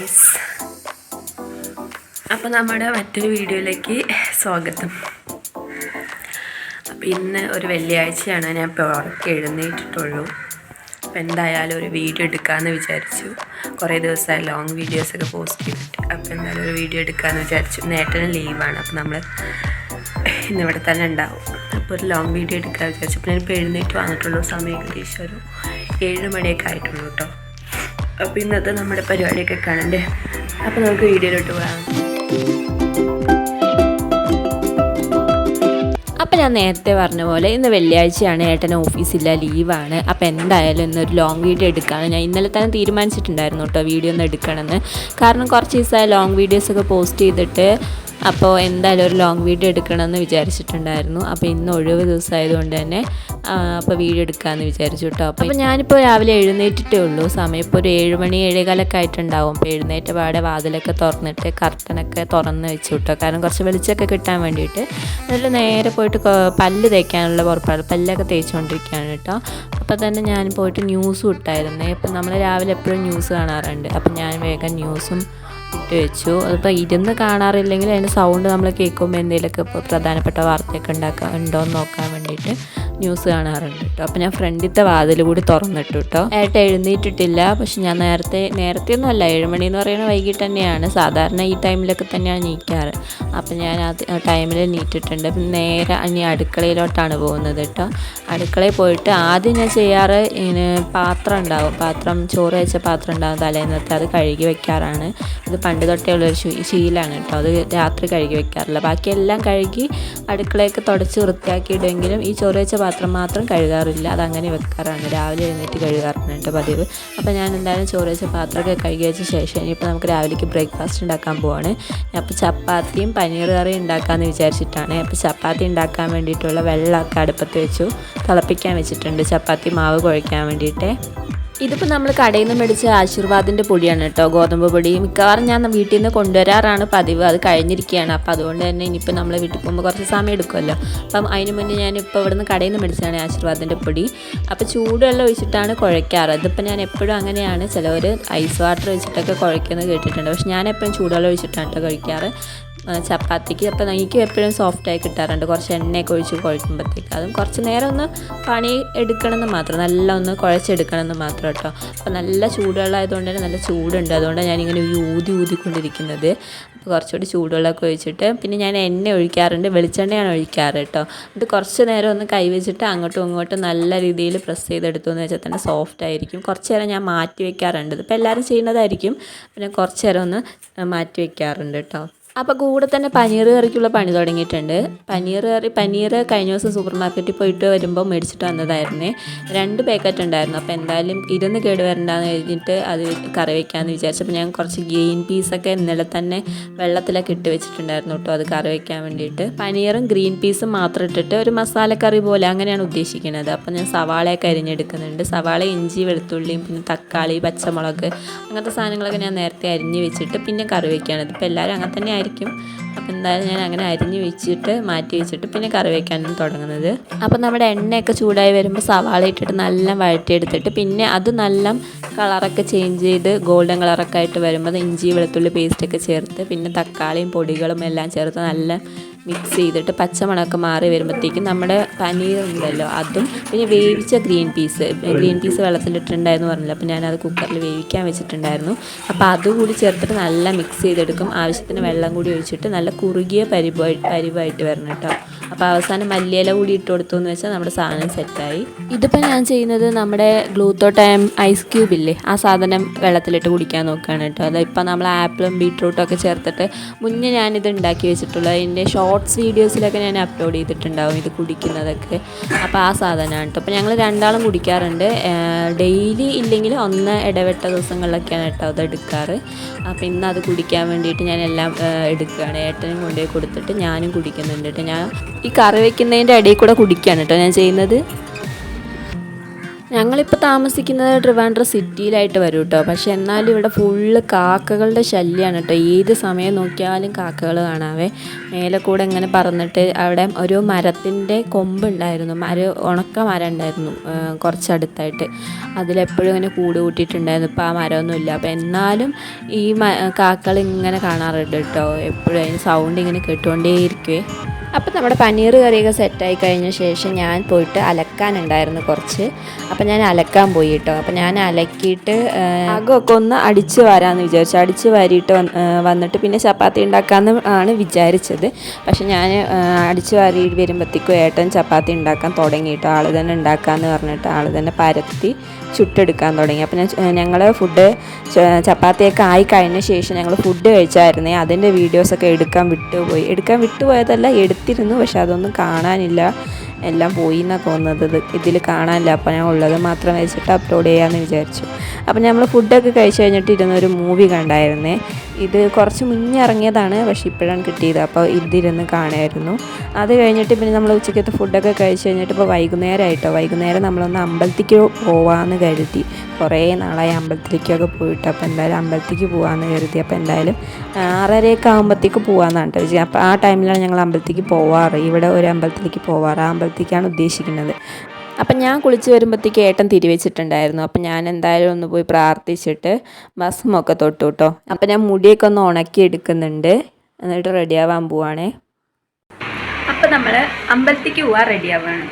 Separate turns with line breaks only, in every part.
Friends അപ്പോൾ നമ്മുടെ മറ്റൊരു വീഡിയോയിലേക്ക് സ്വാഗതം. അപ്പോൾ ഇന്ന് ഒരു വെള്ളിയാഴ്ചയാണ്. ഞാൻ ഇപ്പോൾ ഉറക്കി എഴുന്നേറ്റിട്ടുള്ളൂ. അപ്പോൾ എന്തായാലും ഒരു വീഡിയോ എടുക്കാമെന്ന് വിചാരിച്ചു. കുറേ ദിവസമായി ലോങ് വീഡിയോസൊക്കെ പോസ്റ്റ് ചെയ്തിട്ട്. അപ്പോൾ എന്തായാലും ഒരു വീഡിയോ എടുക്കാമെന്ന് വിചാരിച്ചു. നേട്ടന് ലീവാണ് അപ്പോൾ നമ്മൾ ഇന്നിവിടെ തന്നെ ഉണ്ടാവും. അപ്പോൾ ഒരു ലോങ് വീഡിയോ എടുക്കാമെന്ന് വിചാരിച്ചു. അപ്പോൾ ഞാനിപ്പോൾ എഴുന്നേറ്റ് വന്നിട്ടുള്ളൂ. സമയം ഏകദേശം ഒരു ഏഴ് മണിയൊക്കെ ആയിട്ടുള്ളൂ കേട്ടോ അപ്പോൾ ഇന്നത്തെ നമ്മുടെ പരിപാടിയൊക്കെ കാണണ്ടേ? അപ്പോൾ നമുക്ക് വീഡിയോയിലോട്ട് പോകാം.
അപ്പം ഞാൻ നേരത്തെ പറഞ്ഞ പോലെ ഇന്ന് വെള്ളിയാഴ്ചയാണ് ഏട്ടൻ ഓഫീസില്ല ലീവാണ്. അപ്പോൾ എന്തായാലും ഇന്നൊരു ലോങ് വീഡിയോ എടുക്കാമെന്ന് ഞാൻ ഇന്നലെ തന്നെ തീരുമാനിച്ചിട്ടുണ്ടായിരുന്നു കേട്ടോ വീഡിയോ ഒന്ന് എടുക്കണമെന്ന്. കാരണം കുറച്ച് ദിവസമായി ലോങ് വീഡിയോസൊക്കെ പോസ്റ്റ് ചെയ്തിട്ട് അപ്പോൾ എന്തായാലും ഒരു ലോങ് വീഡിയോ എടുക്കണമെന്ന് വിചാരിച്ചിട്ടുണ്ടായിരുന്നു. അപ്പോൾ ഇന്ന് ഒഴിവ് ദിവസമായതുകൊണ്ട് തന്നെ അപ്പോൾ വീഡിയോ എടുക്കാമെന്ന് വിചാരിച്ചു കേട്ടോ. അപ്പോൾ ഞാനിപ്പോൾ രാവിലെ എഴുന്നേറ്റിട്ടേ ഉള്ളൂ. സമയം ഇപ്പോൾ ഒരു ഏഴ് മണി ഏഴേകാലൊക്കെ ആയിട്ടുണ്ടാവും. അപ്പോൾ എഴുന്നേറ്റ പാടെ വാതിലൊക്കെ തുറന്നിട്ട് കർട്ടനൊക്കെ തുറന്ന് വെച്ചു കേട്ടോ. കാരണം കുറച്ച് വെളിച്ചമൊക്കെ കിട്ടാൻ വേണ്ടിയിട്ട്. എന്നിട്ട് നേരെ പോയിട്ട് പല്ല് തേക്കാനുള്ള പുറപ്പാട്. പല്ലൊക്കെ തേച്ചുകൊണ്ടിരിക്കുകയാണ് കേട്ടോ. അപ്പോൾ തന്നെ ഞാൻ പോയിട്ട് ന്യൂസും ഇട്ടായിരുന്നേ. ഇപ്പം നമ്മൾ രാവിലെ എപ്പോഴും ന്യൂസ് കാണാറുണ്ട്. അപ്പം ഞാൻ വേഗം ന്യൂസും ഇട്ട് വെച്ചു. അതിപ്പോൾ ഇരുന്ന് കാണാറില്ലെങ്കിൽ അതിന്റെ സൗണ്ട് നമ്മൾ കേൾക്കുമ്പോൾ എന്തെങ്കിലുമൊക്കെ ഇപ്പോൾ പ്രധാനപ്പെട്ട വാർത്തയൊക്കെ ഉണ്ടാക്കാൻ ഉണ്ടോ എന്ന് നോക്കാൻ വേണ്ടിയിട്ട് ന്യൂസ് കാണാറുണ്ട് കേട്ടോ അപ്പോൾ ഞാൻ ഫ്രണ്ടിത്തെ വാതിൽ കൂടി തുറന്നിട്ടു കേട്ടോ ഏട്ട എഴുന്നേറ്റിട്ടില്ല. പക്ഷെ ഞാൻ നേരത്തെ നേരത്തെ ഒന്നും അല്ല ഏഴുമണി എന്ന് പറയുന്നത് വൈകിട്ട് തന്നെയാണ്. സാധാരണ ഈ ടൈമിലൊക്കെ തന്നെയാണ് നീക്കാറ്. അപ്പോൾ ഞാൻ ആ ടൈമിൽ നീറ്റിട്ടുണ്ട്. നേരെ ഇനി അടുക്കളയിലോട്ടാണ് പോകുന്നത് കേട്ടോ അടുക്കളയിൽ പോയിട്ട് ആദ്യം ഞാൻ ചെയ്യാറ് ഇങ്ങനെ പാത്രം ഉണ്ടാവും. പാത്രം ചോറ് വെച്ച പാത്രം ഉണ്ടാവും തലേന്നത്തെ. അത് കഴുകി വെക്കാറാണ്. ഇത് പണ്ട് തൊട്ടേ ഉള്ളൊരു ശീലമാണ് കേട്ടോ. അത് രാത്രി കഴുകി വെക്കാറില്ല. ബാക്കിയെല്ലാം കഴുകി അടുക്കളയൊക്കെ തുടച്ച് വൃത്തിയാക്കിയിടുമെങ്കിലും ഈ ചോറ് വെച്ച പാത്രം മാത്രം കഴുകാറില്ല. അത് അങ്ങനെ വെക്കാറാണ്. രാവിലെ എഴുന്നേറ്റ് കഴുകാറാണ് കേട്ടോ പതിവ്. അപ്പോൾ ഞാൻ എന്തായാലും ചോറ് വെച്ച പാത്രമൊക്കെ കഴുകി വെച്ച ശേഷം ഇനിയിപ്പോൾ നമുക്ക് രാവിലേക്ക് ബ്രേക്ക്ഫാസ്റ്റ് ഉണ്ടാക്കാൻ പോവാണ്. അപ്പോൾ ചപ്പാത്തിയും പനീർ കറിയും ഉണ്ടാക്കാമെന്ന് വിചാരിച്ചിട്ടാണ്. അപ്പോൾ ചപ്പാത്തി ഉണ്ടാക്കാൻ വേണ്ടിയിട്ടുള്ള വെള്ളമൊക്കെ അടുപ്പത്ത് വെച്ചു. തിളപ്പിക്കാൻ വെച്ചിട്ടുണ്ട്. ചപ്പാത്തി മാവ് കുഴയ്ക്കാൻ വേണ്ടിയിട്ട്. ഇതിപ്പോൾ നമ്മൾ കടയിൽ നിന്ന് മേടിച്ച ആശീർവാദിന്റെ പൊടിയാണ് കേട്ടോ. ഗോതമ്പ് പൊടി. മിക്കവാറും ഞാൻ വീട്ടിൽ നിന്ന് കൊണ്ടുവരാറാണ് പതിവ്. അത് കഴിഞ്ഞിരിക്കുകയാണ് അപ്പോൾ അതുകൊണ്ട് തന്നെ ഇനിയിപ്പോൾ നമ്മൾ വീട്ടിൽ പോകുമ്പോൾ കുറച്ച് സമയം എടുക്കുമല്ലോ. അപ്പം അതിന് മുന്നേ ഞാനിപ്പോൾ ഇവിടെ നിന്ന് കടയിൽ നിന്ന് മേടിച്ചതാണ് ആശീർവാദിന്റെ പൊടി. അപ്പോൾ ചൂടുവെള്ളം ഒഴിച്ചിട്ടാണ് കുഴയ്ക്കാറ് ഇതിപ്പോൾ ഞാൻ എപ്പോഴും അങ്ങനെയാണ്. ചിലവർ ഐസ് വാട്ടർ ഒഴിച്ചിട്ടൊക്കെ കുഴയ്ക്കുന്നത് കേട്ടിട്ടുണ്ട്. പക്ഷെ ഞാൻ എപ്പോഴും ചൂടുവെള്ളം ഒഴിച്ചിട്ടാണ് കേട്ടോ കഴിക്കാറ്. ചപ്പാത്തിക്ക്. അപ്പോൾ എനിക്ക് എപ്പോഴും സോഫ്റ്റായി കിട്ടാറുണ്ട്. കുറച്ച് എണ്ണയൊക്കെ ഒഴിച്ച് കുഴക്കുമ്പോഴത്തേക്ക് അതും കുറച്ച് നേരം ഒന്ന് പണി എടുക്കണമെന്ന് മാത്രം നല്ല ഒന്ന് കുഴച്ചെടുക്കണമെന്ന് മാത്രം കേട്ടോ. അപ്പോൾ നല്ല ചൂടുവെള്ളമായതുകൊണ്ട് തന്നെ നല്ല ചൂടുണ്ട്. അതുകൊണ്ടാണ് ഞാനിങ്ങനെ ഊതി ഊതിക്കൊണ്ടിരിക്കുന്നത്. അപ്പോൾ കുറച്ചുകൂടി ചൂടുവെള്ളമൊക്കെ ഒഴിച്ചിട്ട് പിന്നെ ഞാൻ എണ്ണ ഒഴിക്കാറുണ്ട്. വെളിച്ചെണ്ണയാണ് ഒഴിക്കാറ് കേട്ടോ. എന്നിട്ട് കുറച്ച് നേരം ഒന്ന് കൈവച്ചിട്ട് അങ്ങോട്ടും ഇങ്ങോട്ടും നല്ല രീതിയിൽ പ്രസ് ചെയ്തെടുത്തു എന്ന് വെച്ചാൽ തന്നെ സോഫ്റ്റ് ആയിരിക്കും. കുറച്ച് നേരം ഞാൻ മാറ്റി വെക്കാറുണ്ട്. ഇപ്പോൾ എല്ലാവരും ചെയ്യുന്നതായിരിക്കും. പിന്നെ കുറച്ച് നേരം ഒന്ന് മാറ്റി വെക്കാറുണ്ട് കേട്ടോ. അപ്പോൾ കൂടെ തന്നെ പനീർ കറിക്കുള്ള പണി തുടങ്ങിയിട്ടുണ്ട്. പനീർ കറി പനീർ കഴിഞ്ഞ ദിവസം സൂപ്പർ മാർക്കറ്റിൽ പോയിട്ട് വരുമ്പോൾ മേടിച്ചിട്ട് വന്നതായിരുന്നേ. രണ്ട് പാക്കറ്റ് ഉണ്ടായിരുന്നു. അപ്പോൾ എന്തായാലും ഇരുന്ന് കേട് വരണ്ടാന്ന് കഴിഞ്ഞിട്ട് അത് കറി വയ്ക്കാമെന്ന് വിചാരിച്ചപ്പോൾ ഞാൻ കുറച്ച് ഗ്രീൻ പീസൊക്കെ ഇന്നലെ തന്നെ വെള്ളത്തിലൊക്കെ ഇട്ട് വെച്ചിട്ടുണ്ടായിരുന്നു കേട്ടോ അത് കറി വയ്ക്കാൻ വേണ്ടിയിട്ട്. പനീറും ഗ്രീൻ പീസും മാത്രം ഇട്ടിട്ട് ഒരു മസാലക്കറി പോലെ അങ്ങനെയാണ് ഉദ്ദേശിക്കുന്നത്. അപ്പോൾ ഞാൻ സവാളയൊക്കെ അരിഞ്ഞെടുക്കുന്നുണ്ട്. സവാള ഇഞ്ചി വെളുത്തുള്ളിയും പിന്നെ തക്കാളി പച്ചമുളക് അങ്ങനത്തെ സാധനങ്ങളൊക്കെ ഞാൻ നേരത്തെ അരിഞ്ഞ് വെച്ചിട്ട് പിന്നെ കറി വയ്ക്കുകയാണ് ഇതിപ്പോൾ എല്ലാവരും അങ്ങനെ തന്നെ അപ്പോൾ എന്തായാലും ഞാൻ അങ്ങനെ അരിഞ്ഞ് വെച്ചിട്ട് മാറ്റി വെച്ചിട്ട് പിന്നെ കറി വയ്ക്കാനും തുടങ്ങുന്നത്. അപ്പോൾ നമ്മുടെ എണ്ണയൊക്കെ ചൂടായി വരുമ്പോൾ സവാള ഇട്ടിട്ട് നല്ല വഴറ്റിയെടുത്തിട്ട് പിന്നെ അത് നല്ല കളറൊക്കെ ചേഞ്ച് ചെയ്ത് ഗോൾഡൻ കളറൊക്കെ ആയിട്ട് വരുമ്പോൾ ഇഞ്ചി വെളുത്തുള്ളി പേസ്റ്റൊക്കെ ചേർത്ത് പിന്നെ തക്കാളിയും പൊടികളും എല്ലാം ചേർത്ത് നല്ല മിക്സ് ചെയ്തിട്ട് പച്ചമുളകൊക്കെ മാറി വരുമ്പോഴത്തേക്കും നമ്മുടെ പനീർ ഉണ്ടല്ലോ അതും പിന്നെ വേവിച്ച ഗ്രീൻ പീസ്. ഗ്രീൻ പീസ് വെള്ളത്തിലിട്ടുണ്ടായിരുന്നു പറഞ്ഞില്ല അപ്പോൾ ഞാനത് കുക്കറിൽ വേവിക്കാൻ വെച്ചിട്ടുണ്ടായിരുന്നു. അപ്പോൾ അതുകൂടി ചേർത്തിട്ട് നല്ല മിക്സ് ചെയ്തെടുക്കും. ആവശ്യത്തിന് വെള്ളം കൂടി ഒഴിച്ചിട്ട് നല്ല കുറുകിയ പരിവായി പരിവായിട്ട് വരണം കേട്ടോ. അപ്പോൾ അവസാനം മല്ലിയില കൂടി ഇട്ട് കൊടുത്തു എന്ന് വെച്ചാൽ നമ്മുടെ സാധനം സെറ്റായി. ഇതിപ്പോൾ ഞാൻ ചെയ്യുന്നത് നമ്മുടെ ഗ്ലൂത്തോ ടൈം ഐസ് ക്യൂബ് ഇല്ലേ? ആ സാധനം വെള്ളത്തിലിട്ട് കുടിക്കാൻ നോക്കുകയാണ് കേട്ടോ. അതിപ്പോൾ നമ്മൾ ആപ്പിളും ബീട്രൂട്ടും ഒക്കെ ചേർത്തിട്ട് മുന്നേ ഞാനിത് ഉണ്ടാക്കി വെച്ചിട്ടുള്ളത് അതിന്റെ ഷോർട്സ് വീഡിയോസിലൊക്കെ ഞാൻ അപ്ലോഡ് ചെയ്തിട്ടുണ്ടാവും ഇത് കുടിക്കുന്നതൊക്കെ. അപ്പോൾ ആ സാധനമാണ് കേട്ടോ. അപ്പോൾ ഞങ്ങൾ രണ്ടാളും കുടിക്കാറുണ്ട്. ഡെയിലി ഇല്ലെങ്കിൽ ഒന്ന് ഇടവിട്ട ദിവസങ്ങളിലൊക്കെയാണ് കേട്ടോ അത് എടുക്കാറ്. അപ്പോൾ ഇന്ന് അത് കുടിക്കാൻ വേണ്ടിയിട്ട് ഞാൻ എല്ലാം എടുക്കുകയാണ്. ഏട്ടനും കൊണ്ടുപോയി കൊടുത്തിട്ട് ഞാനും കുടിക്കുന്നുണ്ട് കേട്ടോ. ഞാൻ ഈ കറി വെക്കുന്നതിന്റെ ഇടയിൽ കൂടെ കുടിക്കുകയാണ് കേട്ടോ ഞാൻ ചെയ്യുന്നത്. ഞങ്ങളിപ്പോൾ താമസിക്കുന്നത് ട്രിവാൻഡ്രം സിറ്റിയിലായിട്ട് വരും കേട്ടോ പക്ഷെ എന്നാലും ഇവിടെ ഫുള്ള് കാക്കകളുടെ ശല്യമാണ് കേട്ടോ ഏത് സമയം നോക്കിയാലും കാക്കകൾ കാണാവേ. മേലെ കൂടെ ഇങ്ങനെ പറന്നിട്ട് അവിടെ ഒരു മരത്തിന്റെ കൊമ്പുണ്ടായിരുന്നു. മര ഉണക്ക മരം ഉണ്ടായിരുന്നു കുറച്ചടുത്തായിട്ട് അതിലെപ്പോഴും ഇങ്ങനെ കൂട് കൂട്ടിയിട്ടുണ്ടായിരുന്നു. ഇപ്പോൾ ആ മരമൊന്നുമില്ല. അപ്പോൾ എന്നാലും ഈ കാക്കകൾ ഇങ്ങനെ കാണാറുണ്ട് കേട്ടോ എപ്പോഴും അതിന് സൗണ്ട് ഇങ്ങനെ കേട്ടുകൊണ്ടേയിരിക്കുവേ. അപ്പോൾ നമ്മുടെ പനീർ കറിയൊക്കെ സെറ്റായി കഴിഞ്ഞ ശേഷം ഞാൻ പോയിട്ട് അലക്കാനുണ്ടായിരുന്നു കുറച്ച്. അപ്പോൾ ഞാൻ അലക്കാൻ പോയി കേട്ടോ. അപ്പോൾ ഞാൻ അലക്കിയിട്ട് അകമൊക്കെ ഒന്ന് അടിച്ച് വരാമെന്ന് വിചാരിച്ചു. അടിച്ച് വാരിയിട്ട് വന്ന്- വന്നിട്ട് പിന്നെ ചപ്പാത്തി ഉണ്ടാക്കാമെന്ന് ആണ് വിചാരിച്ചത്. പക്ഷെ ഞാൻ അടിച്ച് വാരി വരുമ്പോഴത്തേക്കും ഏട്ടൻ ചപ്പാത്തി ഉണ്ടാക്കാൻ തുടങ്ങിയിട്ടോ ആൾ തന്നെ ഉണ്ടാക്കാമെന്ന് പറഞ്ഞിട്ട് ആൾ തന്നെ പരത്തി ചുട്ടെടുക്കാൻ തുടങ്ങി. അപ്പം ഞങ്ങൾ ഫുഡ് ചപ്പാത്തിയൊക്കെ ആയി കഴിഞ്ഞ ശേഷം ഞങ്ങൾ ഫുഡ് കഴിച്ചായിരുന്നേ. അതിന്റെ വീഡിയോസൊക്കെ എടുക്കാൻ വിട്ടുപോയി. എടുക്കാൻ വിട്ടുപോയതല്ല എടുത്തിരുന്നു. പക്ഷെ അതൊന്നും കാണാനില്ല. എല്ലാം പോയി എന്നാണ് തോന്നുന്നത് ഇതിൽ കാണാനില്ല. അപ്പോൾ ഞാൻ ഉള്ളത് മാത്രം വെച്ചിട്ട് അപ്ലോഡ് ചെയ്യാമെന്ന് വിചാരിച്ചു. അപ്പോൾ നമ്മൾ ഫുഡൊക്കെ കഴിച്ച് കഴിഞ്ഞിട്ട് ഇരുന്ന ഒരു മൂവി കണ്ടായിരുന്നേ. ഇത് കുറച്ച് മുന്നേ ഇറങ്ങിയതാണ് പക്ഷെ ഇപ്പോഴാണ് കിട്ടിയത്. അപ്പോൾ ഇതിരുന്ന് കാണുമായിരുന്നു അത് കഴിഞ്ഞിട്ട് പിന്നെ നമ്മൾ ഉച്ചക്കത്തെ ഫുഡൊക്കെ കഴിച്ച് കഴിഞ്ഞിട്ട് ഇപ്പോൾ വൈകുന്നേരമായിട്ടോ വൈകുന്നേരം നമ്മളൊന്ന് അമ്പലത്തിലേക്ക് പോവാമെന്ന് കരുതി. കുറേ നാളായി അമ്പലത്തിലേക്കൊക്കെ പോയിട്ട്. അപ്പോൾ എന്തായാലും അമ്പലത്തിലേക്ക് പോകാമെന്ന് കരുതി. അപ്പോൾ എന്തായാലും ആറരയൊക്കെ ആകുമ്പോഴത്തേക്ക് പോകാമെന്നാണ് കേട്ടോ. അപ്പോൾ ആ ടൈമിലാണ് ഞങ്ങൾ അമ്പലത്തിലേക്ക് പോവാറ്. ഇവിടെ ഒരു അമ്പലത്തിലേക്ക് പോവാറ്. ആ അമ്പലത്തിലേക്കാണ് ഉദ്ദേശിക്കുന്നത്. അപ്പം ഞാൻ കുളിച്ച് വരുമ്പോഴത്തേക്ക് ഏട്ടൻ തിരിവെച്ചിട്ടുണ്ടായിരുന്നു. അപ്പം ഞാൻ എന്തായാലും ഒന്ന് പോയി പ്രാർത്ഥിച്ചിട്ട് ഭസ്മൊക്കെ തൊട്ടു കേട്ടോ അപ്പം ഞാൻ മുടിയൊക്കെ ഒന്ന് ഉണക്കി എടുക്കുന്നുണ്ട്. എന്നിട്ട് റെഡിയാവാൻ പോവാണേ.
അപ്പം നമ്മൾ അമ്പലത്തേക്ക് പോവാൻ റെഡിയാവാണ്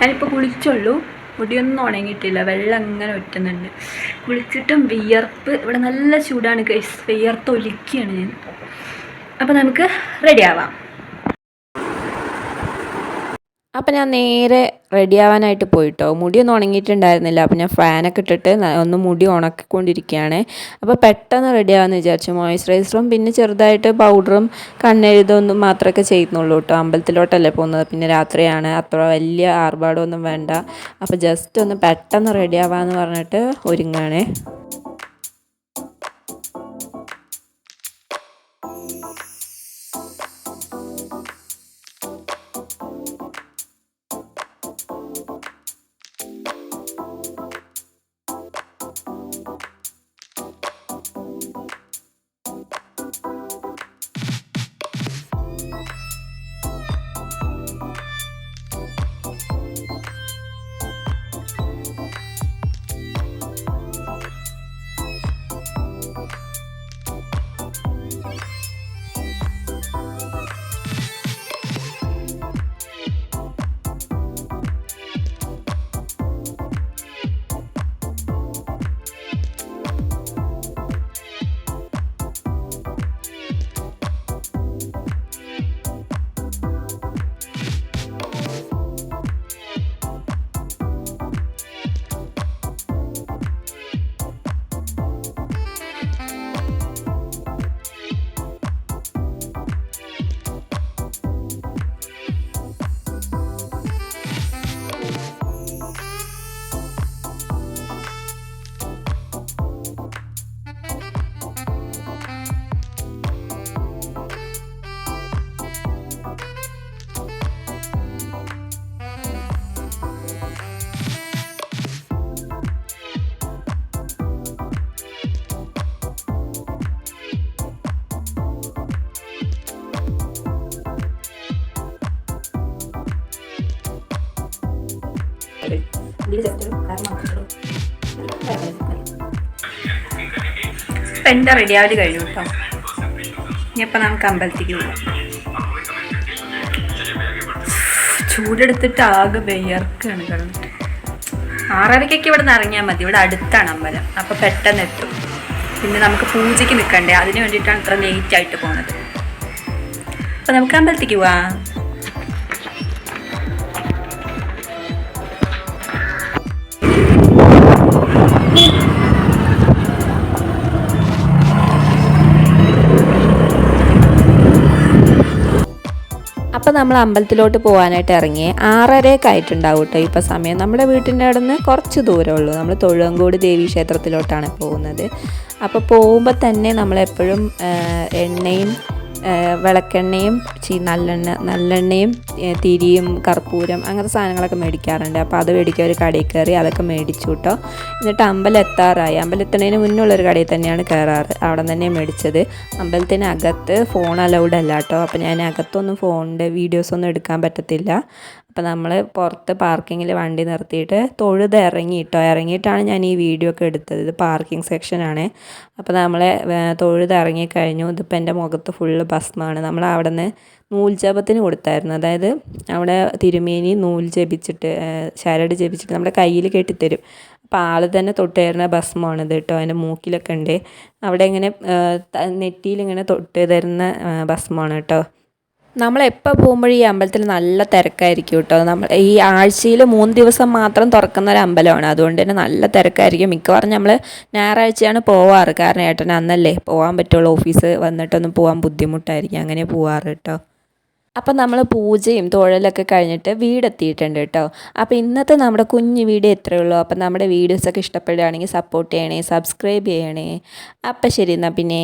ഞാനിപ്പോൾ കുളിച്ചുള്ളൂ. മുടിയൊന്നും ഉണങ്ങിയിട്ടില്ല. വെള്ളം അങ്ങനെ ഒറ്റുന്നുണ്ട്. കുളിച്ചിട്ടും വിയർപ്പ്. ഇവിടെ നല്ല ചൂടാണ് വിയർത്ത് ഒലിക്കുകയാണ് ഞാൻ. അപ്പം നമുക്ക് റെഡിയാവാം
അപ്പം ഞാൻ നേരെ റെഡിയാവാനായിട്ട് പോയിട്ടോ. മുടിയൊന്നും ഉണങ്ങിയിട്ടുണ്ടായിരുന്നില്ല. അപ്പം ഞാൻ ഫാനൊക്കെ ഇട്ടിട്ട് ഒന്ന് മുടി ഉണക്കിക്കൊണ്ടിരിക്കുകയാണ്. അപ്പോൾ പെട്ടെന്ന് റെഡിയാവാമെന്ന് വിചാരിച്ചു. മോയ്സ്ചറൈസറും പിന്നെ ചെറുതായിട്ട് പൗഡറും കണ്ണെഴുതൊന്നും മാത്രമൊക്കെ ചെയ്യുന്നുള്ളൂ കേട്ടോ. അമ്പലത്തിലോട്ടല്ലേ പോകുന്നത്. പിന്നെ രാത്രിയാണ്. അത്ര വലിയ ആർഭാടമൊന്നും വേണ്ട. അപ്പോൾ ജസ്റ്റ് ഒന്ന് പെട്ടെന്ന് റെഡിയാവാന്ന് പറഞ്ഞിട്ട് ഒരുങ്ങാണേ
എന്റെ റെഡി ആവൽ കഴിഞ്ഞു കേട്ടോ. ഇനിയിപ്പോൾ നമുക്ക് അമ്പലത്തിക്ക് പോകാം ചൂടെടുത്തിട്ട് ആകെ വിയർക്കാണ് കിടന്നിട്ട് ആറരയ്ക്കൊക്കെ ഇവിടെ നിന്ന് ഇറങ്ങിയാൽ മതി. ഇവിടെ അടുത്താണ് അമ്പലം. അപ്പോൾ പെട്ടെന്ന് എത്തും. പിന്നെ നമുക്ക് പൂജയ്ക്ക് നിൽക്കണ്ടേ അതിന് വേണ്ടിയിട്ടാണ് ഇത്ര ലേറ്റ് ആയിട്ട് പോകുന്നത് അപ്പോൾ നമുക്ക് അമ്പലത്തിക്ക് പോവാം.
അപ്പം നമ്മൾ അമ്പലത്തിലോട്ട് പോകാനായിട്ട് ഇറങ്ങി. ആറരയൊക്കെ ആയിട്ടുണ്ടാവും കേട്ടോ ഇപ്പോൾ സമയം. നമ്മുടെ വീട്ടിന്റെ അവിടെ നിന്ന് കുറച്ച് ദൂരമേ ഉള്ളൂ. നമ്മൾ തൊഴുവങ്കോട് ദേവി ക്ഷേത്രത്തിലോട്ടാണ് പോകുന്നത്. അപ്പോൾ പോകുമ്പോൾ തന്നെ നമ്മളെപ്പോഴും എണ്ണയും വിളക്കെണ്ണയും ചീ നല്ലെണ്ണ നല്ലെണ്ണയും തിരിയും കർപ്പൂരം അങ്ങനത്തെ സാധനങ്ങളൊക്കെ മേടിക്കാറുണ്ട്. അപ്പോൾ അത് മേടിക്കുക ഒരു കടയിൽ കയറി അതൊക്കെ മേടിച്ചു കേട്ടോ എന്നിട്ട് അമ്പലം എത്താറായി അമ്പലം എത്തുന്നതിന് മുന്നുള്ളൊരു കടയിൽ തന്നെയാണ് കയറാറ്. അവിടെ തന്നെ മേടിച്ചത്. അമ്പലത്തിനകത്ത് ഫോൺ അലൗഡ് അല്ല കേട്ടോ അപ്പോൾ ഞാൻ അകത്തൊന്നും ഫോണിന്റെ വീഡിയോസൊന്നും എടുക്കാൻ പറ്റത്തില്ല. അപ്പോൾ നമ്മൾ പുറത്ത് പാർക്കിങ്ങിൽ വണ്ടി നിർത്തിയിട്ട് തൊഴുത് ഇറങ്ങിയിട്ടോ. ഇറങ്ങിയിട്ടാണ് ഞാൻ ഈ വീഡിയോ ഒക്കെ എടുത്തത്. ഇത് പാർക്കിംഗ് സെക്ഷനാണ് അപ്പോൾ നമ്മൾ തൊഴുത് ഇറങ്ങിക്കഴിഞ്ഞു ഇതിപ്പോൾ എന്റെ മുഖത്ത് ഫുള്ള് ഭസ്മമാണ്. നമ്മൾ അവിടെ നിന്ന് നൂൽ ജപത്തിന് കൊടുത്തായിരുന്നു. അതായത് അവിടെ തിരുമേനി നൂൽ ജപിച്ചിട്ട് ശരട് ജപിച്ചിട്ട് നമ്മുടെ കയ്യിൽ കെട്ടിത്തരും. അപ്പോൾ ആൾ തന്നെ തൊട്ട് തരുന്ന ഭസ്മമാണിത് കേട്ടോ. അതിന്റെ മൂക്കിലൊക്കെ ഉണ്ട്. അവിടെ ഇങ്ങനെ നെറ്റിയിൽ ഇങ്ങനെ തൊട്ട് തരുന്ന ഭസ്മമാണ് കേട്ടോ. നമ്മൾ എപ്പോൾ പോകുമ്പോഴും ഈ അമ്പലത്തിൽ നല്ല തിരക്കായിരിക്കും കേട്ടോ. നമ്മൾ ഈ ആഴ്ചയിൽ മൂന്ന് ദിവസം മാത്രം തുറക്കുന്ന ഒരു അമ്പലമാണ്. അതുകൊണ്ട് തന്നെ നല്ല തിരക്കായിരിക്കും. മിക്കവാറും നമ്മൾ ഞായറാഴ്ചയാണ് പോവാറ്. കാരണം ഏട്ടൻ അന്നല്ലേ പോകാൻ പറ്റുള്ളൂ. ഓഫീസ് വന്നിട്ടൊന്നും പോകാൻ ബുദ്ധിമുട്ടായിരിക്കും. അങ്ങനെ പോവാറ് കേട്ടോ. അപ്പം നമ്മൾ പൂജയും തൊഴലൊക്കെ കഴിഞ്ഞിട്ട് വീടെത്തിയിട്ടുണ്ട് കേട്ടോ. അപ്പോൾ ഇന്നത്തെ നമ്മുടെ കുഞ്ഞു വീഡിയോ എത്രയേ ഉള്ളൂ. അപ്പം നമ്മുടെ വീഡിയോസൊക്കെ ഇഷ്ടപ്പെടുകയാണെങ്കിൽ സപ്പോർട്ട് ചെയ്യണേ സബ്സ്ക്രൈബ് ചെയ്യണേ. അപ്പം ശരി എന്നാൽ പിന്നെ.